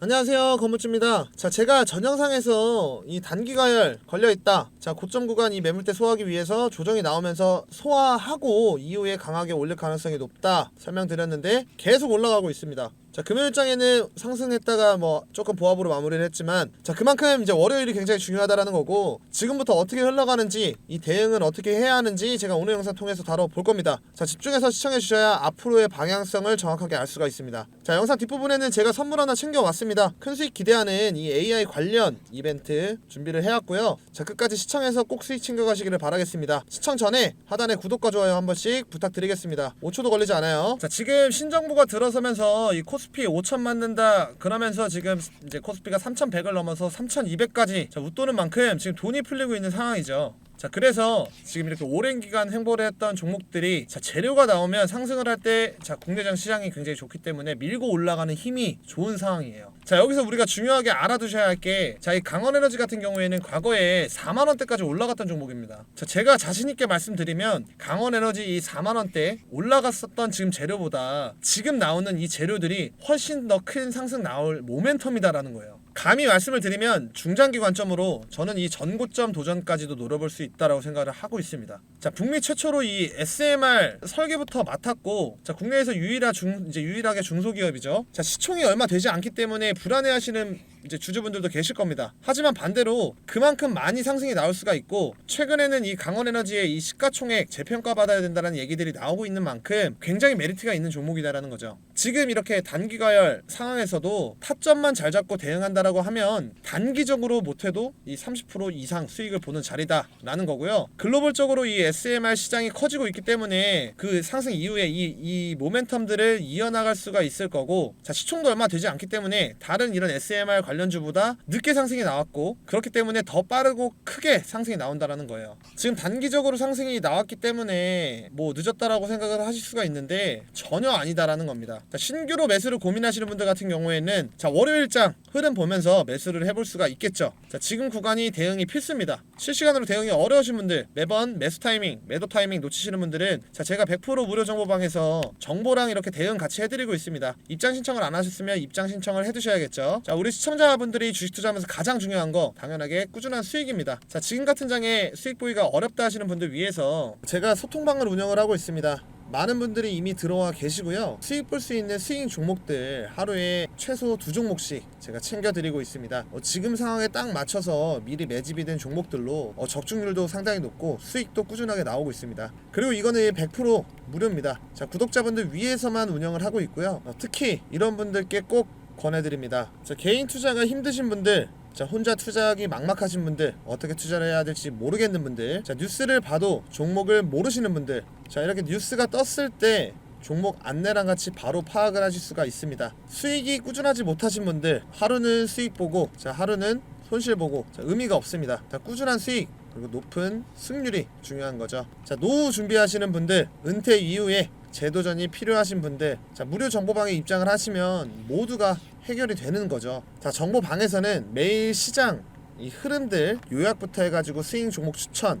안녕하세요 건물주입니다. 자 제가 전 영상에서 이 단기가열 걸려있다. 자 고점 구간 이 매물대 소화하기 위해서 조정이 나오면서 소화하고 이후에 강하게 올릴 가능성이 높다 설명드렸는데 계속 올라가고 있습니다. 자 금요일장에는 상승했다가 뭐 조금 보합으로 마무리를 했지만 자 그만큼 이제 월요일이 굉장히 중요하다라는 거고 지금부터 어떻게 흘러가는지 이 대응은 어떻게 해야 하는지 제가 오늘 영상 통해서 다뤄볼 겁니다. 자 집중해서 시청해 주셔야 앞으로의 방향성을 정확하게 알 수가 있습니다 자 영상 뒷부분에는 제가 선물 하나 챙겨왔습니다. 큰 수익 기대하는 이 AI 관련 이벤트 준비를 해왔고요. 자 끝까지 시청해서 꼭 수익 챙겨가시기를 바라겠습니다. 시청 전에 하단에 구독과 좋아요 한 번씩 부탁드리겠습니다. 5초도 걸리지 않아요. 자 지금 신정부가 들어서면서 이 코스피 5천 맞는다 그러면서 지금 이제 코스피가 3,100을 넘어서 3,200까지. 자, 웃도는 만큼 지금 돈이 풀리고 있는 상황이죠. 자 그래서 지금 이렇게 오랜 기간 행보를 했던 종목들이 자 재료가 나오면 상승을 할 때 자 국내장 시장이 굉장히 좋기 때문에 밀고 올라가는 힘이 좋은 상황이에요. 자 여기서 우리가 중요하게 알아두셔야 할 게 자 이 강원에너지 같은 경우에는 과거에 4만 원대까지 올라갔던 종목입니다. 자 제가 자신 있게 말씀드리면 강원에너지 이 4만 원대 올라갔었던 지금 재료보다 지금 나오는 이 재료들이 훨씬 더 큰 상승 나올 모멘텀이다라는 거예요. 감히 말씀을 드리면 중장기 관점으로 저는 이 전고점 도전까지도 노려볼 수 있다라고 생각을 하고 있습니다. 자, 북미 최초로 이 SMR 설계부터 맡았고, 자, 국내에서 유일한 중 이제 유일하게 중소기업이죠. 자, 시총이 얼마 되지 않기 때문에 불안해하시는 이제 주주분들도 계실 겁니다. 하지만 반대로 그만큼 많이 상승이 나올 수가 있고 최근에는 이 강원에너지의 이 시가총액 재평가 받아야 된다는 얘기들이 나오고 있는 만큼 굉장히 메리트가 있는 종목이다라는 거죠. 지금 이렇게 단기 가열 상황에서도 타점만 잘 잡고 대응한다라고 하면 단기적으로 못해도 이 30% 이상 수익을 보는 자리다라는 거고요. 글로벌적으로 이 SMR 시장이 커지고 있기 때문에 그 상승 이후에 이, 이 모멘텀들을 이어나갈 수가 있을 거고 자 시총도 얼마 되지 않기 때문에 다른 이런 SMR 관련 주보다 늦게 상승이 나왔고 그렇기 때문에 더 빠르고 크게 상승이 나온다라는 거예요. 지금 단기적으로 상승이 나왔기 때문에 뭐 늦었다라고 생각을 하실 수가 있는데 전혀 아니다라는 겁니다. 자, 신규로 매수를 고민하시는 분들 같은 경우에는 자 월요일장 흐름 보면서 매수를 해볼 수가 있겠죠. 자 지금 구간이 대응이 필수입니다. 실시간으로 대응이 어려우신 분들 매번 매수 타이밍, 매도 타이밍 놓치시는 분들은 자 제가 100% 무료 정보방에서 정보랑 이렇게 대응 같이 해드리고 있습니다. 입장 신청을 안 하셨으면 입장 신청을 해두셔야겠죠. 자 우리 시청 자분들이 주식 투자하면서 가장 중요한 거 당연하게 꾸준한 수익입니다. 자 지금 같은 장에 수익 보기가 어렵다 하시는 분들 위해서 제가 소통방을 운영을 하고 있습니다. 많은 분들이 이미 들어와 계시고요. 수익 볼 수 있는 스윙 종목들 하루에 최소 두 종목씩 제가 챙겨드리고 있습니다. 어, 지금 상황에 딱 맞춰서 미리 매집이 된 종목들로 어, 적중률도 상당히 높고 수익도 꾸준하게 나오고 있습니다. 그리고 이거는 100% 무료입니다. 자 구독자분들 위해서만 운영을 하고 있고요. 어, 특히 이런 분들께 꼭 권해드립니다. 자 개인 투자가 힘드신 분들 자 혼자 투자하기 막막하신 분들 어떻게 투자를 해야 될지 모르겠는 분들 자 뉴스를 봐도 종목을 모르시는 분들 자 이렇게 뉴스가 떴을 때 종목 안내랑 같이 바로 파악을 하실 수가 있습니다. 수익이 꾸준하지 못하신 분들 하루는 수익 보고 자 하루는 손실 보고 자 의미가 없습니다. 자 꾸준한 수익 그리고 높은 승률이 중요한 거죠. 자 노후 준비하시는 분들 은퇴 이후에 재도전이 필요하신 분들 자 무료 정보방에 입장을 하시면 모두가 해결이 되는 거죠. 자 정보방에서는 매일 시장 이 흐름들 요약부터 해가지고 스윙 종목 추천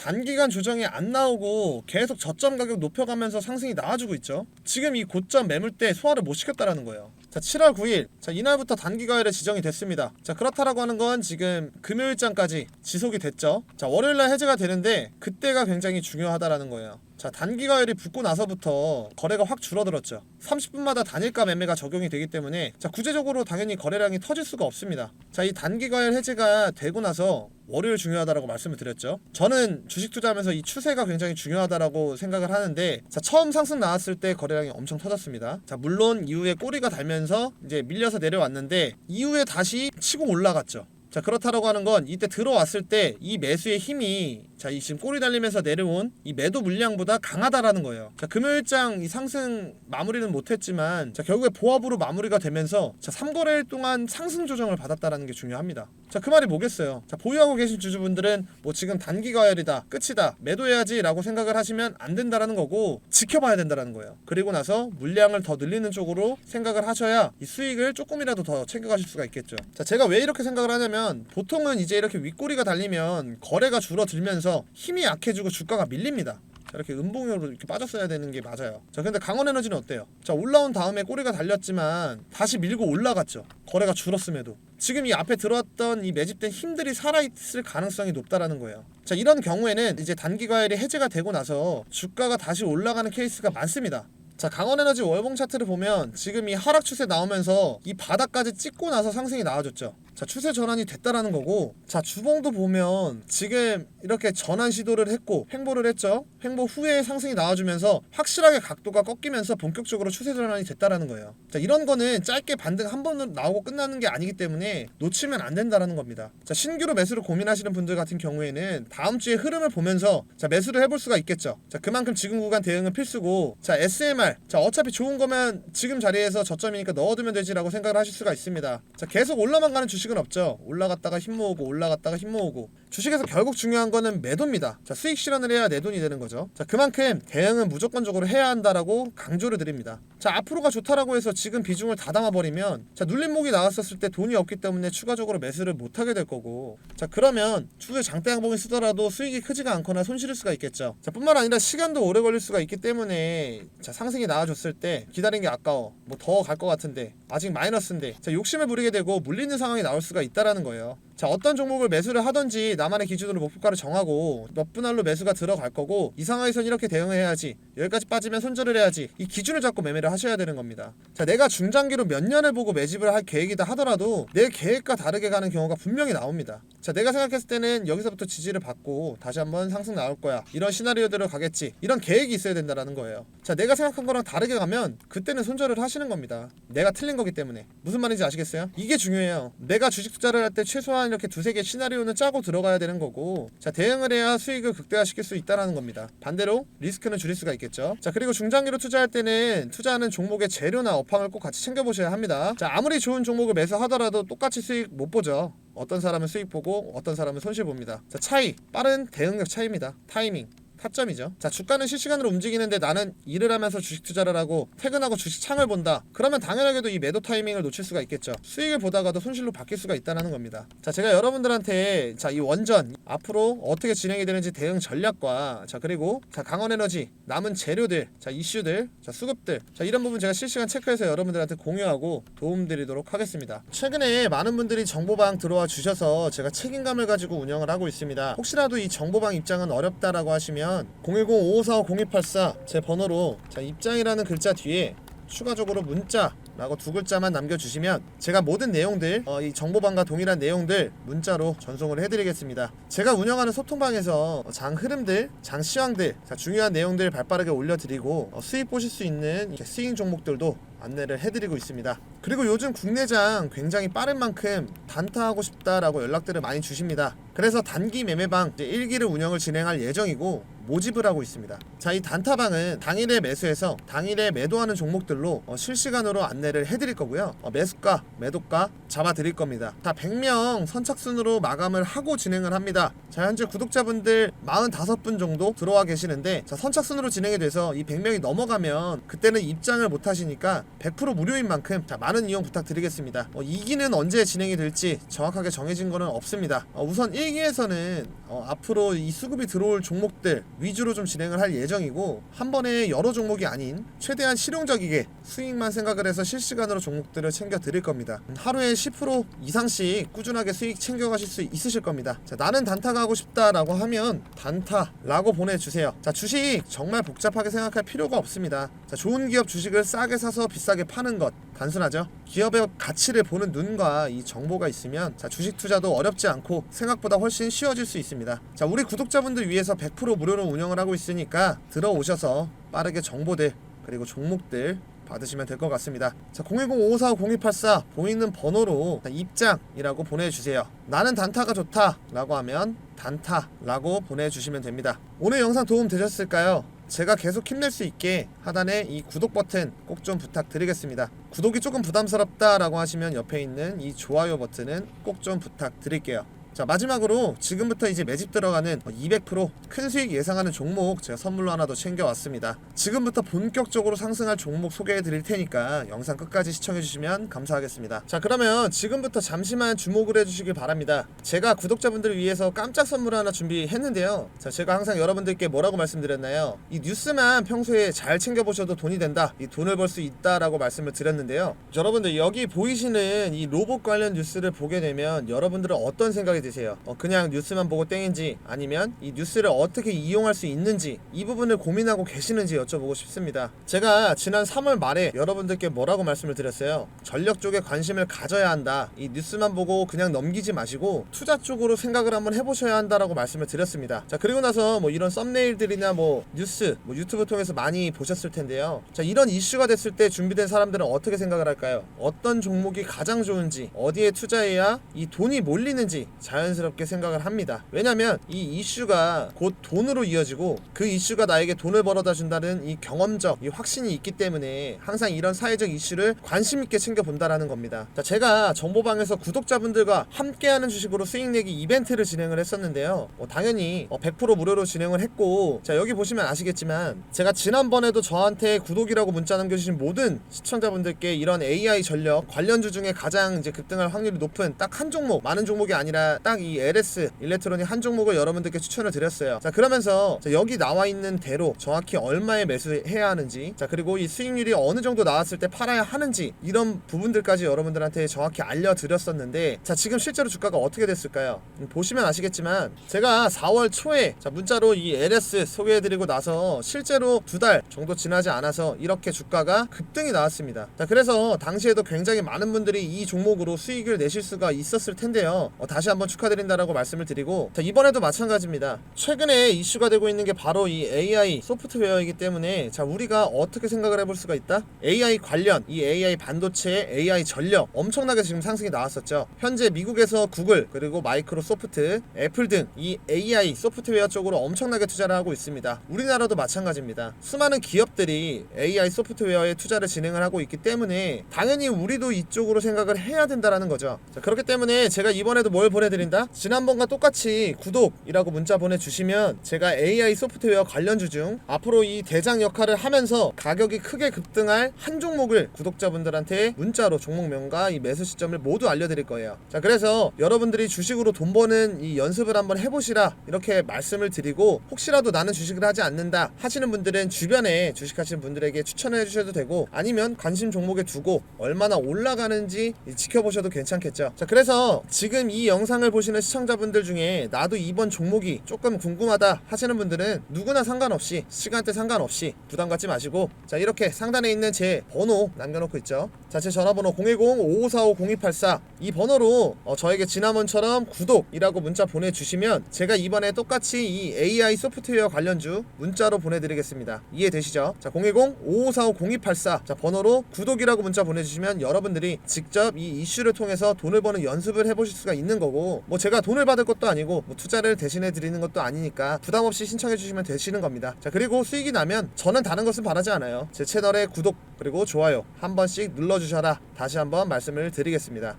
단기간 조정이 안 나오고 계속 저점 가격 높여가면서 상승이 나와주고 있죠. 지금 이 고점 매물대 소화를 못 시켰다라는 거예요. 자, 7월 9일. 자, 이날부터 단기 가열에 지정이 됐습니다. 자, 그렇다라고 하는 건 지금 금요일장까지 지속이 됐죠. 자, 월요일 날 해제가 되는데 그때가 굉장히 중요하다라는 거예요. 자, 단기 가열이 붙고 나서부터 거래가 확 줄어들었죠. 30분마다 단일가 매매가 적용이 되기 때문에 자, 구체적으로 당연히 거래량이 터질 수가 없습니다. 자, 이 단기 가열 해제가 되고 나서 월요일 중요하다라고 말씀을 드렸죠. 저는 주식 투자하면서 이 추세가 굉장히 중요하다라고 생각을 하는데 자, 처음 상승 나왔을 때 거래량이 엄청 터졌습니다. 자, 물론 이후에 꼬리가 달면서 이제 밀려서 내려왔는데 이후에 다시 치고 올라갔죠. 자 그렇다라고 하는 건 이때 들어왔을 때 이 매수의 힘이 자 이 지금 꼬리 달리면서 내려온 이 매도 물량보다 강하다라는 거예요. 자 금요일장 이 상승 마무리는 못했지만 자 결국에 보합으로 마무리가 되면서 자 3거래일 동안 상승 조정을 받았다라는 게 중요합니다. 자 그 말이 뭐겠어요? 자 보유하고 계신 주주분들은 뭐 지금 단기 가열이다 끝이다 매도해야지라고 생각을 하시면 안 된다라는 거고 지켜봐야 된다라는 거예요. 그리고 나서 물량을 더 늘리는 쪽으로 생각을 하셔야 이 수익을 조금이라도 더 챙겨가실 수가 있겠죠. 자 제가 왜 이렇게 생각을 하냐면 보통은 이제 이렇게 윗꼬리가 달리면 거래가 줄어들면서 힘이 약해지고 주가가 밀립니다. 자, 이렇게 음봉으로 이렇게 빠졌어야 되는 게 맞아요. 자, 근데 강원에너지는 어때요? 자, 올라온 다음에 꼬리가 달렸지만 다시 밀고 올라갔죠. 거래가 줄었음에도. 지금 이 앞에 들어왔던 이 매집된 힘들이 살아있을 가능성이 높다라는 거예요. 자, 이런 경우에는 이제 단기 과열이 해제가 되고 나서 주가가 다시 올라가는 케이스가 많습니다. 자 강원에너지 월봉 차트를 보면 지금 이 하락 추세 나오면서 이 바닥까지 찍고 나서 상승이 나와줬죠. 자 추세 전환이 됐다라는 거고 자 주봉도 보면 지금 이렇게 전환 시도를 했고 횡보를 했죠. 횡보 후에 상승이 나와주면서 확실하게 각도가 꺾이면서 본격적으로 추세 전환이 됐다라는 거예요. 자 이런 거는 짧게 반등 한 번 나오고 끝나는 게 아니기 때문에 놓치면 안 된다라는 겁니다. 자 신규로 매수를 고민하시는 분들 같은 경우에는 다음 주에 흐름을 보면서 자 매수를 해볼 수가 있겠죠. 자 그만큼 지금 구간 대응은 필수고 자 SMR 자 어차피 좋은 거면 지금 자리에서 저점이니까 넣어두면 되지라고 생각을 하실 수가 있습니다. 자 계속 올라만 가는 주식 은 없죠. 올라갔다가 힘 모으고 올라갔다가 힘 모으고 주식에서 결국 중요한 거는 매도입니다. 자 수익 실현을 해야 내 돈이 되는 거죠. 자 그만큼 대응은 무조건적으로 해야 한다라고 강조를 드립니다. 자 앞으로가 좋다라고 해서 지금 비중을 다 담아버리면 자 눌림목이 나왔었을 때 돈이 없기 때문에 추가적으로 매수를 못하게 될 거고 자 그러면 추후에 장대 양봉이 쓰더라도 수익이 크지가 않거나 손실일 수가 있겠죠. 자 뿐만 아니라 시간도 오래 걸릴 수가 있기 때문에 자 상승이 나와줬을 때 기다린 게 아까워 뭐 더 갈 것 같은데 아직 마이너스인데 자 욕심을 부리게 되고 물리는 상황이 나올 수가 있다라는 거예요. 자 어떤 종목을 매수를 하든지 나만의 기준으로 목표가를 정하고 몇 분할로 매수가 들어갈 거고 이 상황에선 이렇게 대응을 해야지 여기까지 빠지면 손절을 해야지 이 기준을 잡고 매매를 하셔야 되는 겁니다. 자 내가 중장기로 몇 년을 보고 매집을 할 계획이다 하더라도 내 계획과 다르게 가는 경우가 분명히 나옵니다. 자 내가 생각했을 때는 여기서부터 지지를 받고 다시 한번 상승 나올 거야 이런 시나리오대로 가겠지 이런 계획이 있어야 된다라는 거예요. 자 내가 생각한 거랑 다르게 가면 그때는 손절을 하시는 겁니다. 내가 틀린 거기 때문에. 무슨 말인지 아시겠어요? 이게 중요해요. 내가 주식 투자를 할 때 최소한 이렇게 두세 개 시나리오는 짜고 들어가야 되는 거고 자 대응을 해야 수익을 극대화시킬 수 있다라는 겁니다. 반대로 리스크는 줄일 수가 있겠죠. 자 그리고 중장기로 투자할 때는 투자하는 종목의 재료나 업황을 꼭 같이 챙겨보셔야 합니다. 자 아무리 좋은 종목을 매수하더라도 똑같이 수익 못 보죠. 어떤 사람은 수익 보고 어떤 사람은 손실 봅니다. 자 차이. 빠른 대응력 차이입니다. 타이밍 타점이죠. 자, 주가는 실시간으로 움직이는데 나는 일을 하면서 주식 투자를 하고 퇴근하고 주식 창을 본다. 그러면 당연하게도 이 매도 타이밍을 놓칠 수가 있겠죠. 수익을 보다가도 손실로 바뀔 수가 있다는 겁니다. 자, 제가 여러분들한테 자, 이 원전 앞으로 어떻게 진행이 되는지 대응 전략과 자, 그리고 자, 강원 에너지 남은 재료들, 자, 이슈들, 자, 수급들. 자, 이런 부분 제가 실시간 체크해서 여러분들한테 공유하고 도움드리도록 하겠습니다. 최근에 많은 분들이 정보방 들어와 주셔서 제가 책임감을 가지고 운영을 하고 있습니다. 혹시라도 이 정보방 입장은 어렵다라고 하시면 010-5545-0284 제 번호로 자 입장이라는 글자 뒤에 추가적으로 문자 라고 두 글자만 남겨주시면 제가 모든 내용들 어, 이 정보방과 동일한 내용들 문자로 전송을 해드리겠습니다. 제가 운영하는 소통방에서 장 흐름들, 장 시황들, 자, 중요한 내용들 발빠르게 올려드리고 어, 수익 보실 수 있는 스윙 종목들도 안내를 해드리고 있습니다. 그리고 요즘 국내장 굉장히 빠른 만큼 단타하고 싶다라고 연락들을 많이 주십니다. 그래서 단기 매매방 이제 1기를 운영을 진행할 예정이고 모집을 하고 있습니다. 자, 이 단타방은 당일에 매수해서 당일에 매도하는 종목들로 어, 실시간으로 안내를 해드릴 거고요. 어, 매수가, 매도가 잡아드릴 겁니다. 자, 100명 선착순으로 마감을 하고 진행을 합니다. 자, 현재 구독자분들 45분 정도 들어와 계시는데 자, 선착순으로 진행이 돼서 이 100명이 넘어가면 그때는 입장을 못 하시니까 100% 무료인 만큼 자, 많은 이용 부탁드리겠습니다. 어, 2기는 언제 진행이 될지 정확하게 정해진 거는 없습니다. 어, 우선 1기에서는 어, 앞으로 이 수급이 들어올 종목들 위주로 좀 진행을 할 예정이고 한 번에 여러 종목이 아닌 최대한 실용적이게 수익만 생각을 해서 실시간으로 종목들을 챙겨 드릴 겁니다. 음, 하루에 10% 이상씩 꾸준하게 수익 챙겨 가실 수 있으실 겁니다. 자, 나는 단타가 하고 싶다라고 하면 단타라고 보내주세요. 자, 주식 정말 복잡하게 생각할 필요가 없습니다. 자, 좋은 기업 주식을 싸게 사서 비싸게 파는 것 단순하죠. 기업의 가치를 보는 눈과 이 정보가 있으면 자, 주식 투자도 어렵지 않고 생각보다 훨씬 쉬워질 수 있습니다. 자, 우리 구독자분들 위해서 100% 무료로 운영을 하고 있으니까 들어오셔서 빠르게 정보들 그리고 종목들 받으시면 될 것 같습니다. 자, 010-5545-0284 보이는 번호로 입장이라고 보내주세요. 나는 단타가 좋다 라고 하면 단타라고 보내주시면 됩니다. 오늘 영상 도움 되셨을까요? 제가 계속 힘낼 수 있게 하단에 이 구독 버튼 꼭 좀 부탁드리겠습니다. 구독이 조금 부담스럽다라고 하시면 옆에 있는 이 좋아요 버튼은 꼭 좀 부탁드릴게요. 자 마지막으로 지금부터 이제 매집 들어가는 200%큰 수익 예상하는 종목 제가 선물로 하나 더 챙겨왔습니다. 지금부터 본격적으로 상승할 종목 소개해 드릴 테니까 영상 끝까지 시청해 주시면 감사하겠습니다. 자 그러면 지금부터 잠시만 주목을 해 주시길 바랍니다. 제가 구독자분들을 위해서 깜짝 선물 하나 준비했는데요. 자 제가 항상 여러분들께 뭐라고 말씀드렸나요? 이 뉴스만 평소에 잘 챙겨 보셔도 돈이 된다. 이 돈을 벌 수 있다라고 말씀을 드렸는데요. 여러분들 여기 보이시는 이 로봇 관련 뉴스를 보게 되면 여러분들은 어떤 생각이 드세요? 어, 그냥 뉴스만 보고 땡인지 아니면 이 뉴스를 어떻게 이용할 수 있는지 이 부분을 고민하고 계시는지 여쭤보고 싶습니다. 제가 지난 3월 말에 여러분들께 뭐라고 말씀을 드렸어요? 전력 쪽에 관심을 가져야 한다. 이 뉴스만 보고 그냥 넘기지 마시고 투자 쪽으로 생각을 한번 해보셔야 한다라고 말씀을 드렸습니다. 자 그리고 나서 뭐 이런 썸네일들이나 뭐 뉴스, 뭐 유튜브 통해서 많이 보셨을 텐데요. 자 이런 이슈가 됐을 때 준비된 사람들은 어떻게 생각을 할까요? 어떤 종목이 가장 좋은지, 어디에 투자해야 이 돈이 몰리는지 자연스럽게 생각을 합니다. 왜냐면 이 이슈가 곧 돈으로 이어지고 그 이슈가 나에게 돈을 벌어다 준다는 이 경험적 이 확신이 있기 때문에 항상 이런 사회적 이슈를 관심 있게 챙겨 본다라는 겁니다. 자, 제가 정보방에서 구독자분들과 함께하는 주식으로 수익 내기 이벤트를 진행을 했었는데요. 어, 당연히 어, 100% 무료로 진행을 했고 자 여기 보시면 아시겠지만 제가 지난번에도 저한테 구독이라고 문자 남겨주신 모든 시청자분들께 이런 AI 전력 관련주 중에 가장 이제 급등할 확률이 높은 딱 한 종목 많은 종목이 아니라 딱 이 LS 일렉트로닉 한 종목을 여러분들께 추천을 드렸어요. 자 그러면서 자, 여기 나와 있는 대로 정확히 얼마에 매수해야 하는지 자 그리고 이 수익률이 어느 정도 나왔을 때 팔아야 하는지 이런 부분들까지 여러분들한테 정확히 알려드렸었는데 자 지금 실제로 주가가 어떻게 됐을까요? 음, 보시면 아시겠지만 제가 4월 초에 자 문자로 이 LS 소개해드리고 나서 실제로 두 달 정도 지나지 않아서 이렇게 주가가 급등이 나왔습니다. 자 그래서 당시에도 굉장히 많은 분들이 이 종목으로 수익을 내실 수가 있었을 텐데요. 어, 다시 한번 축하드린다라고 말씀을 드리고 자 이번에도 마찬가지입니다. 최근에 이슈가 되고 있는 게 바로 이 AI 소프트웨어이기 때문에 자 우리가 어떻게 생각을 해볼 수가 있다? AI 관련 이 AI 반도체, AI 전력 엄청나게 지금 상승이 나왔었죠. 현재 미국에서 구글 그리고 마이크로소프트, 애플 등 이 AI 소프트웨어 쪽으로 엄청나게 투자를 하고 있습니다. 우리나라도 마찬가지입니다. 수많은 기업들이 AI 소프트웨어에 투자를 진행을 하고 있기 때문에 당연히 우리도 이쪽으로 생각을 해야 된다라는 거죠. 자, 그렇기 때문에 제가 이번에도 뭘 보내드 린다? 지난번과 똑같이 구독이라고 문자 보내주시면 제가 AI 소프트웨어 관련 주 중 앞으로 이 대장 역할을 하면서 가격이 크게 급등할 한 종목을 구독자분들한테 문자로 종목명과 이 매수 시점을 모두 알려드릴 거예요. 자, 그래서 여러분들이 주식으로 돈 버는 이 연습을 한번 해보시라 이렇게 말씀을 드리고 혹시라도 나는 주식을 하지 않는다 하시는 분들은 주변에 주식하시는 분들에게 추천해 주셔도 되고 아니면 관심 종목에 두고 얼마나 올라가는지 지켜보셔도 괜찮겠죠. 자, 그래서 지금 이 영상을 보시는 시청자분들 중에 나도 이번 종목이 조금 궁금하다 하시는 분들은 누구나 상관없이 시간대 상관없이 부담 갖지 마시고 자 이렇게 상단에 있는 제 번호 남겨놓고 있죠. 자 제 전화번호 010-5545-0284 이 번호로 어, 저에게 지난번처럼 구독이라고 문자 보내주시면 제가 이번에 똑같이 이 AI 소프트웨어 관련주 문자로 보내드리겠습니다. 이해되시죠? 자 010-5545-0284 자 번호로 구독이라고 문자 보내주시면 여러분들이 직접 이 이슈를 통해서 돈을 버는 연습을 해보실 수가 있는 거고 뭐 제가 돈을 받을 것도 아니고 뭐 투자를 대신해 드리는 것도 아니니까 부담 없이 신청해 주시면 되시는 겁니다. 자 그리고 수익이 나면 저는 다른 것은 바라지 않아요. 제 채널에 구독 그리고 좋아요 한 번씩 눌러 주셔라 다시 한번 말씀을 드리겠습니다.